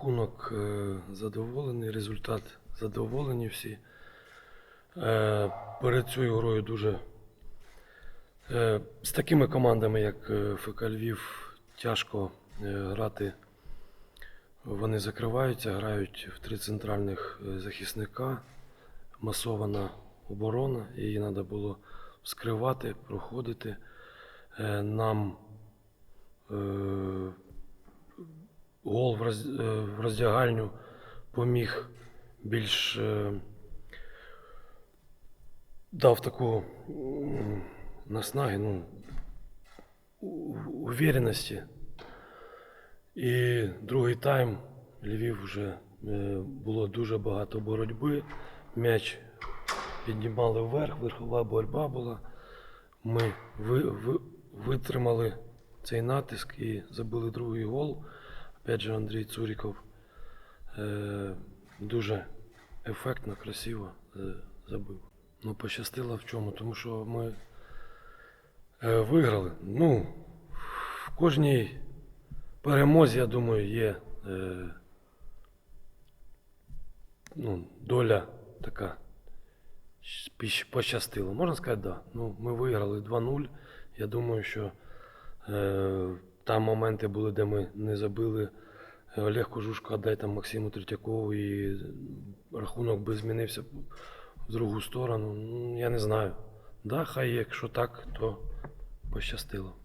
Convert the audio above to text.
Рахунок е, задоволений, результат задоволені всі. Е, Перед цією грою дуже е, з такими командами, як ФК Львів, тяжко грати. Вони закриваються, грають в три центральних захисника, масована оборона, її треба було вскривати, проходити. Нам гол е, в роздягальню поміг більш е, дав таку наснаги, ну, уверенності. І другий тайм Львів вже е, було дуже багато боротьби. М'яч піднімали вверх, верхова боротьба була. Ми ви, ви, витримали цей натиск і забили другий гол. Опять же, Андрій Цуріков е, дуже ефектно, красиво е, забив. Ну, пощастило в чому, тому що ми е, виграли. Ну, в кожній перемозі, я думаю, є е, ну, доля така. Пощастило. Можна сказати, так. Да. Ну, ми виграли 2-0. Я думаю, що е, там моменти були, де ми не забили. Е, Олег Кожушко дай там Максиму Третьякову і рахунок би змінився в другу сторону. Ну, я не знаю. Да, хай якщо так, то пощастило.